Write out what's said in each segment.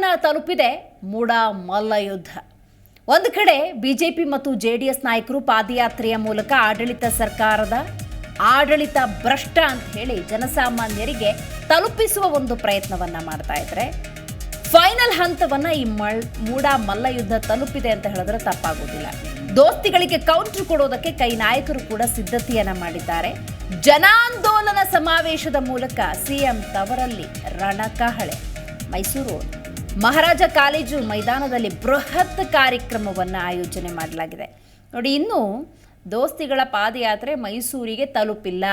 ಮೈಸೂರನ್ನ ತಲುಪಿದೆ ಮೂಡ ಮಲ್ಲ ಯುದ್ಧ. ಒಂದು ಕಡೆ ಬಿಜೆಪಿ ಮತ್ತು ಜೆ ಡಿ ಎಸ್ ನಾಯಕರು ಪಾದಯಾತ್ರೆಯ ಮೂಲಕ ಆಡಳಿತ ಸರ್ಕಾರದ ಆಡಳಿತ ಭ್ರಷ್ಟ ಅಂತ ಹೇಳಿ ಜನಸಾಮಾನ್ಯರಿಗೆ ತಲುಪಿಸುವ ಒಂದು ಪ್ರಯತ್ನವನ್ನ ಮಾಡ್ತಾ ಇದ್ರೆ, ಫೈನಲ್ ಹಂತವನ್ನ ಈ ಮಳ್, ಮೂಡ ಮಲ್ಲ ಯುದ್ಧ ತಲುಪಿದೆ ಅಂತ ಹೇಳಿದ್ರೆ ತಪ್ಪಾಗೋದಿಲ್ಲ. ದೋಸ್ತಿಗಳಿಗೆ ಕೌಂಟರ್ ಕೊಡೋದಕ್ಕೆ ಕೈ ನಾಯಕರು ಕೂಡ ಸಿದ್ಧತೆಯನ್ನ ಮಾಡಿದ್ದಾರೆ. ಜನಾಂದೋಲನ ಸಮಾವೇಶದ ಮೂಲಕ ಸಿಎಂ ತವರಲ್ಲಿ ರಣಕಹಳೆ. ಮೈಸೂರು ಮಹಾರಾಜ ಕಾಲೇಜು ಮೈದಾನದಲ್ಲಿ ಬೃಹತ್ ಕಾರ್ಯಕ್ರಮವನ್ನು ಆಯೋಜನೆ ಮಾಡಲಾಗಿದೆ. ನೋಡಿ, ಇನ್ನು ದೋಸ್ತಿಗಳ ಪಾದಯಾತ್ರೆ ಮೈಸೂರಿಗೆ ತಲುಪಿಲ್ಲ.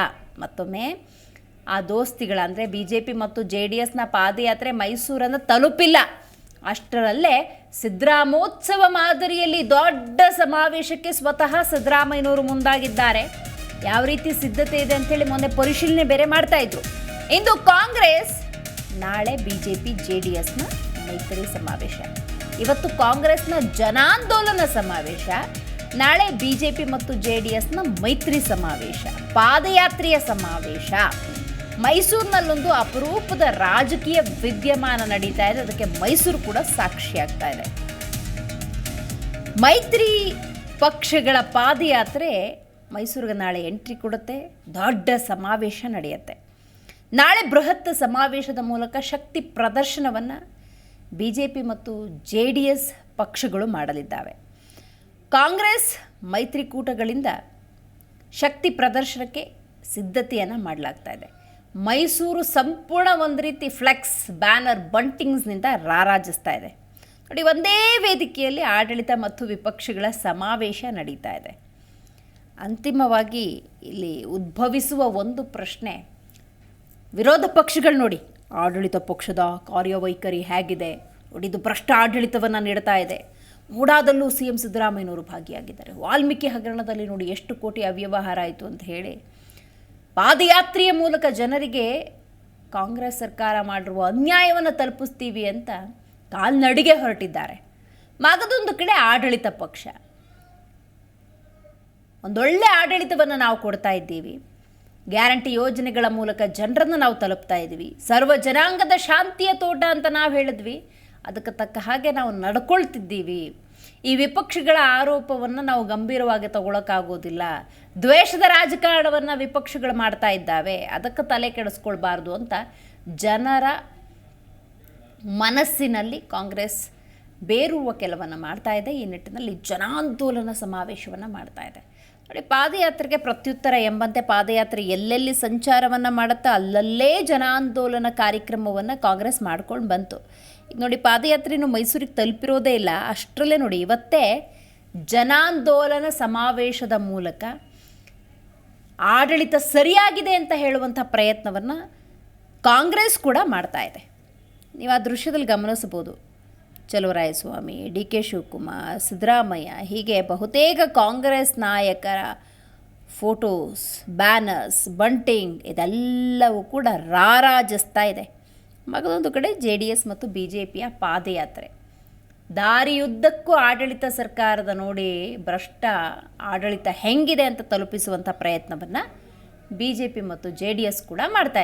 ಮತ್ತೊಮ್ಮೆ ಆ ದೋಸ್ತಿಗಳ ಅಂದರೆ ಬಿ ಜೆ ಪಿ ಮತ್ತು ಜೆ ಡಿ ಎಸ್ನ ಪಾದಯಾತ್ರೆ ಮೈಸೂರನ್ನು ತಲುಪಿಲ್ಲ. ಅಷ್ಟರಲ್ಲೇ ಸಿದ್ದರಾಮೋತ್ಸವ ಮಾದರಿಯಲ್ಲಿ ದೊಡ್ಡ ಸಮಾವೇಶಕ್ಕೆ ಸ್ವತಃ ಸಿದ್ದರಾಮಯ್ಯನವರು ಮುಂದಾಗಿದ್ದಾರೆ. ಯಾವ ರೀತಿ ಸಿದ್ಧತೆ ಇದೆ ಅಂತೇಳಿ ಮೊನ್ನೆ ಪರಿಶೀಲನೆ ಬೇರೆ ಮಾಡ್ತಾ ಇದ್ರು. ಇಂದು ಕಾಂಗ್ರೆಸ್ ನಾಳೆ B J P J D ಎಸ್ನ ಮೈತ್ರಿ ಸಮಾವೇಶ. ಇವತ್ತು ಕಾಂಗ್ರೆಸ್ನ ಜನಾಂದೋಲನ ಸಮಾವೇಶ. ನಾಳೆ ಬಿಜೆಪಿ ಮತ್ತು ಜೆ ಡಿ ಎಸ್ನ ಮೈತ್ರಿ ಸಮಾವೇಶ. ಪಾದಯಾತ್ರೆಯ ಸಮಾವೇಶ. ಮೈಸೂರಿನಲ್ಲೊಂದು ಅಪರೂಪದ ರಾಜಕೀಯ ವಿದ್ಯಮಾನ ನಡೀತಾ ಇದೆ. ಅದಕ್ಕೆ ಮೈಸೂರು ಕೂಡ ಸಾಕ್ಷಿಯಾಗ್ತಾ ಇದೆ. ಮೈತ್ರಿ ಪಕ್ಷಗಳ ಪಾದಯಾತ್ರೆ ಮೈಸೂರಿಗೆ ನಾಳೆ ಎಂಟ್ರಿ ಕೊಡುತ್ತೆ. ದೊಡ್ಡ ಸಮಾವೇಶ ನಡೆಯುತ್ತೆ. ನಾಳೆ ಬೃಹತ್ ಸಮಾವೇಶದ ಮೂಲಕ ಶಕ್ತಿ ಪ್ರದರ್ಶನವನ್ನು ಬಿ ಜೆ ಪಿ ಮತ್ತು ಜೆ ಡಿ ಎಸ್ ಪಕ್ಷಗಳು ಮಾಡಲಿದ್ದಾವೆ. ಕಾಂಗ್ರೆಸ್ ಮೈತ್ರಿಕೂಟಗಳಿಂದ ಶಕ್ತಿ ಪ್ರದರ್ಶನಕ್ಕೆ ಸಿದ್ಧತೆಯನ್ನು ಮಾಡಲಾಗ್ತಾ ಇದೆ. ಮೈಸೂರು ಸಂಪೂರ್ಣ ಒಂದು ರೀತಿ ಫ್ಲೆಕ್ಸ್, ಬ್ಯಾನರ್, ಬಂಟಿಂಗ್ಸ್ನಿಂದ ರಾರಾಜಿಸ್ತಾ ಇದೆ. ನೋಡಿ, ಒಂದೇ ವೇದಿಕೆಯಲ್ಲಿ ಆಡಳಿತ ಮತ್ತು ವಿಪಕ್ಷಗಳ ಸಮಾವೇಶ ನಡೀತಾ ಇದೆ. ಅಂತಿಮವಾಗಿ ಇಲ್ಲಿ ಉದ್ಭವಿಸುವ ಒಂದು ಪ್ರಶ್ನೆ ವಿರೋಧ ಪಕ್ಷಗಳು ನೋಡಿ. ಆಡಳಿತ ಪಕ್ಷದ ಕಾರ್ಯವೈಖರಿ ಹೇಗಿದೆ? ಇದು ಭ್ರಷ್ಟ ಆಡಳಿತವನ್ನು ನೀಡ್ತಾ ಇದೆ. ಮೂಡಾದಲ್ಲೂ ಸಿ ಎಂ ಸಿದ್ದರಾಮಯ್ಯನವರು ಭಾಗಿಯಾಗಿದ್ದಾರೆ. ವಾಲ್ಮೀಕಿ ಹಗರಣದಲ್ಲಿ ನೋಡಿ ಎಷ್ಟು ಕೋಟಿ ಅವ್ಯವಹಾರ ಆಯಿತು ಅಂತ ಹೇಳಿ. ಪಾದಯಾತ್ರೆಯ ಮೂಲಕ ಜನರಿಗೆ ಕಾಂಗ್ರೆಸ್ ಸರ್ಕಾರ ಮಾಡಿರುವ ಅನ್ಯಾಯವನ್ನು ತಲುಪಿಸ್ತೀವಿ ಅಂತ ಕಾಲ್ನಡಿಗೆ ಹೊರಟಿದ್ದಾರೆ. ಮಗದೊಂದು ಕಡೆ ಆಡಳಿತ ಪಕ್ಷ. ಒಂದೊಳ್ಳೆ ಆಡಳಿತವನ್ನು ನಾವು ಕೊಡ್ತಾ ಇದ್ದೀವಿ. ಗ್ಯಾರಂಟಿ ಯೋಜನೆಗಳ ಮೂಲಕ ಜನರನ್ನು ನಾವು ತಲುಪ್ತಾ ಇದ್ವಿ ಸರ್ವ ಜನಾಂಗದ ಶಾಂತಿಯ ತೋಟ ಅಂತ ನಾವು ಹೇಳಿದ್ವಿ. ಅದಕ್ಕೆ ತಕ್ಕ ಹಾಗೆ ನಾವು ನಡ್ಕೊಳ್ತಿದ್ದೀವಿ. ಈ ವಿಪಕ್ಷಗಳ ಆರೋಪವನ್ನು ನಾವು ಗಂಭೀರವಾಗಿ ತಗೊಳಕ್ಕಾಗೋದಿಲ್ಲ. ದ್ವೇಷದ ರಾಜಕಾರಣವನ್ನು ವಿಪಕ್ಷಗಳು ಮಾಡ್ತಾ ಇದ್ದಾವೆ. ಅದಕ್ಕೆ ತಲೆ ಕೆಡಿಸ್ಕೊಳ್ಬಾರ್ದು ಅಂತ ಜನರ ಮನಸ್ಸಿನಲ್ಲಿ ಕಾಂಗ್ರೆಸ್ ಬೇರುವ ಕೆಲವನ್ನು ಮಾಡ್ತಾ ಇದೆ. ಈ ನಿಟ್ಟಿನಲ್ಲಿ ಜನಾಂದೋಲನ ಸಮಾವೇಶವನ್ನು ಮಾಡ್ತಾ ಇದೆ. ನೋಡಿ ಪಾದಯಾತ್ರೆಗೆ ಪ್ರತ್ಯುತ್ತರ ಎಂಬಂತೆ ಪಾದಯಾತ್ರೆ ಎಲ್ಲೆಲ್ಲಿ ಸಂಚಾರವನ್ನು ಮಾಡುತ್ತಾ ಅಲ್ಲಲ್ಲೇ ಜನಾಂದೋಲನ ಕಾರ್ಯಕ್ರಮವನ್ನು ಕಾಂಗ್ರೆಸ್ ಮಾಡ್ಕೊಂಡು ಬಂತು. ಈಗ ನೋಡಿ ಪಾದಯಾತ್ರೆನೂ ಮೈಸೂರಿಗೆ ತಲುಪಿರೋದೇ ಇಲ್ಲ. ಅಷ್ಟರಲ್ಲೇ ನೋಡಿ ಇವತ್ತೇ ಜನಾಂದೋಲನ ಸಮಾವೇಶದ ಮೂಲಕ ಆಡಳಿತ ಸರಿಯಾಗಿದೆ ಅಂತ ಹೇಳುವಂಥ ಪ್ರಯತ್ನವನ್ನು ಕಾಂಗ್ರೆಸ್ ಕೂಡ ಮಾಡ್ತಾ ಇದೆ. ನೀವು ಆ ದೃಶ್ಯದಲ್ಲಿ ಗಮನಿಸ್ಬೋದು ಚಲುವರಾಯಸ್ವಾಮಿ ಡಿ ಕೆ ಶಿವಕುಮಾರ್, ಸಿದ್ದರಾಮಯ್ಯ, ಹೀಗೆ ಬಹುತೇಕ ಕಾಂಗ್ರೆಸ್ ನಾಯಕರ ಫೋಟೋಸ್, ಬ್ಯಾನರ್ಸ್, ಬಂಟಿಂಗ್ ಇದೆಲ್ಲವೂ ಕೂಡ ರಾರಾಜಿಸ್ತಾ ಇದೆ. ಮಗದೊಂದು ಕಡೆ ಜೆ ಡಿ ಎಸ್ ಮತ್ತು ಬಿ ಜೆ ಪಿಯ ಪಾದಯಾತ್ರೆ. ದಾರಿಯುದ್ದಕ್ಕೂ ಆಡಳಿತ ಸರ್ಕಾರದ ನೋಡಿ ಭ್ರಷ್ಟ ಆಡಳಿತ ಹೆಂಗಿದೆ ಅಂತ ತಲುಪಿಸುವಂಥ ಪ್ರಯತ್ನವನ್ನು ಬಿ ಜೆ ಪಿ ಮತ್ತು ಜೆ ಡಿ ಎಸ್ ಕೂಡ ಮಾಡ್ತಾ